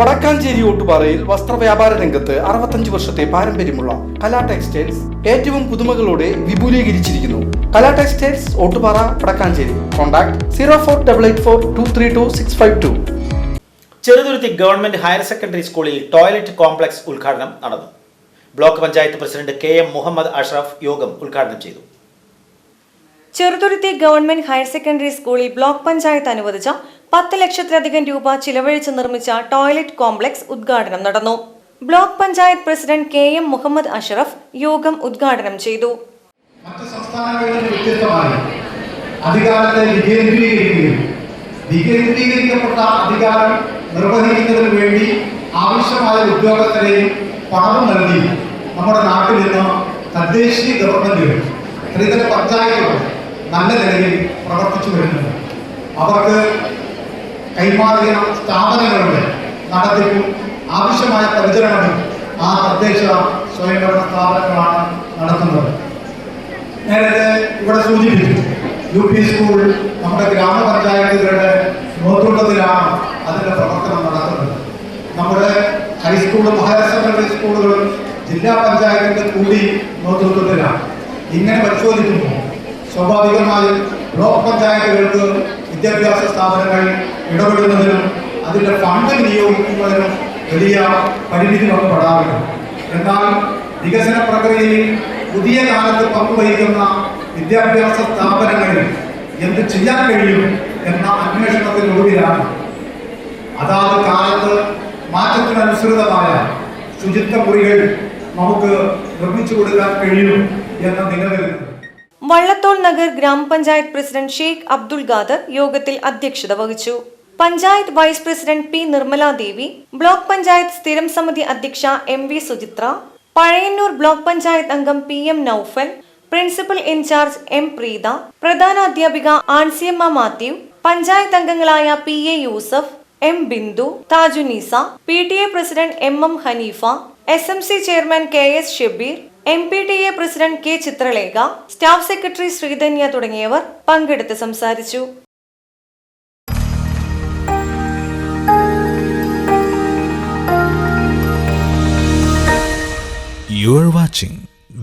വടക്കാഞ്ചേരി ഓട്ടുപാറയിൽ വസ്ത്രവ്യാപാര രംഗത്ത് അറുപത്തഞ്ച് വർഷത്തെ പാരമ്പര്യമുള്ള കലാ ടെക്സ്റ്റൈൽസ് ഏറ്റവും പുതുമകളോടെ വിപുലീകരിച്ചിരിക്കുന്നു. Kala textiles Ottupara Vadakkanchery. Contact zero four double eight four two three two six five two. Cheruthuruthy government higher secondary സ്കൂളിൽ ടോയ്ലറ്റ് കോംപ്ലക്സ് ഉദ്ഘാടനം നടന്നു. Block panchayat president K M Muhammad Ashraf യോഗം ഉദ്ഘാടനം ചെയ്തു. ചെറുതുരുത്തി ഗവൺമെന്റ് ഹയർ സെക്കൻഡറി സ്കൂളിൽ block panchayat അനുവദിച്ച പത്ത് ലക്ഷത്തിലധികം രൂപ ചിലവഴിച്ച് നിർമ്മിച്ച ടോയ്ലറ്റ് കോംപ്ലക്സ് ഉദ്ഘാടനം നടന്നു. Block panchayat president K M Muhammad Ashraf യോഗം ഉദ്ഘാടനം ചെയ്തു. വേണ്ടി ആവശ്യമായ ഉദ്യോഗസ്ഥരെയും പണവും നൽകി നമ്മുടെ നാട്ടിൽ നിന്ന് തദ്ദേശീയ ഗവൺമെന്റുകൾ ത്രിതല പഞ്ചായത്തുകൾ നല്ല നിലയിൽ പ്രവർത്തിച്ചു വരുന്നുണ്ട്. അവർക്ക് കൈമാറിയ സ്ഥാപനങ്ങളുടെ നടത്തിപ്പും ആവശ്യമായ പരിചരണവും ആ തദ്ദേശ സ്വയംഭരണ സ്ഥാപനങ്ങളാണ് നടത്തുന്നത്. നേരത്തെ ഇവിടെ സൂചിപ്പിച്ചു യു പി സ്കൂൾ നമ്മുടെ ഗ്രാമപഞ്ചായത്തുകളുടെ നേതൃത്വത്തിലാണ് അതിന്റെ പ്രവർത്തനം നടക്കുന്നത് നമ്മുടെ ഹൈസ്കൂളും ഹയർ സെക്കൻഡറി സ്കൂളുകളും ജില്ലാ പഞ്ചായത്തിന്റെ കൂടി നേതൃത്വത്തിലാണ്. ഇങ്ങനെ പരിശോധിക്കുമ്പോൾ സ്വാഭാവികമായും ബ്ലോക്ക് പഞ്ചായത്തുകൾക്ക് വിദ്യാഭ്യാസ സ്ഥാപനങ്ങൾ ഇടപെടുന്നതിനും അതിന്റെ ഫണ്ട് വിനിയോഗിക്കുന്നതിനും വലിയ പരിമിതി നമുക്ക് പെടാറുണ്ട്. എന്നാൽ വികസന പ്രക്രിയയിൽ പുതിയ കാലത്ത് പങ്കുവഹിക്കുന്ന വിദ്യാഭ്യാസ സ്ഥാപനങ്ങളിൽ എന്ത് ചെയ്യാൻ കഴിയും എന്ന അന്വേഷണത്തിനൊടുവിലാണ്. അതാത് കാലത്ത് മാറ്റത്തിനനുസൃതമായ ശുചിത്വ മുറികൾ നമുക്ക് നിർമ്മിച്ചു കൊടുക്കാൻ കഴിയും എന്ന നിലനിൽക്കുന്നത് വള്ളത്തോൾ നഗർ ഗ്രാമപഞ്ചായത്ത് പ്രസിഡന്റ് ഷെയ്ഖ് അബ്ദുൾ ഖാദർ യോഗത്തിൽ അധ്യക്ഷത വഹിച്ചു. Panchayat vice president P Nirmala Devi block panchayat സ്ഥിരം സമിതി അധ്യക്ഷ M V Suchitra Pazhayannur block panchayat അംഗം P M Noufal principal in charge M Preetha പ്രധാന അധ്യാപിക ആൻസിയമ്മ മാത്യു പഞ്ചായത്ത് അംഗങ്ങളായ P A Yusuf M Bindu Thajunisa P T A president M M Haneefa S M C chairman K S Shabeer M P T A president K Chithralekha staff secretary Sreedhanya തുടങ്ങിയവർ പങ്കെടുത്ത് സംസാരിച്ചു You are watching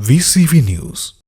VCV News.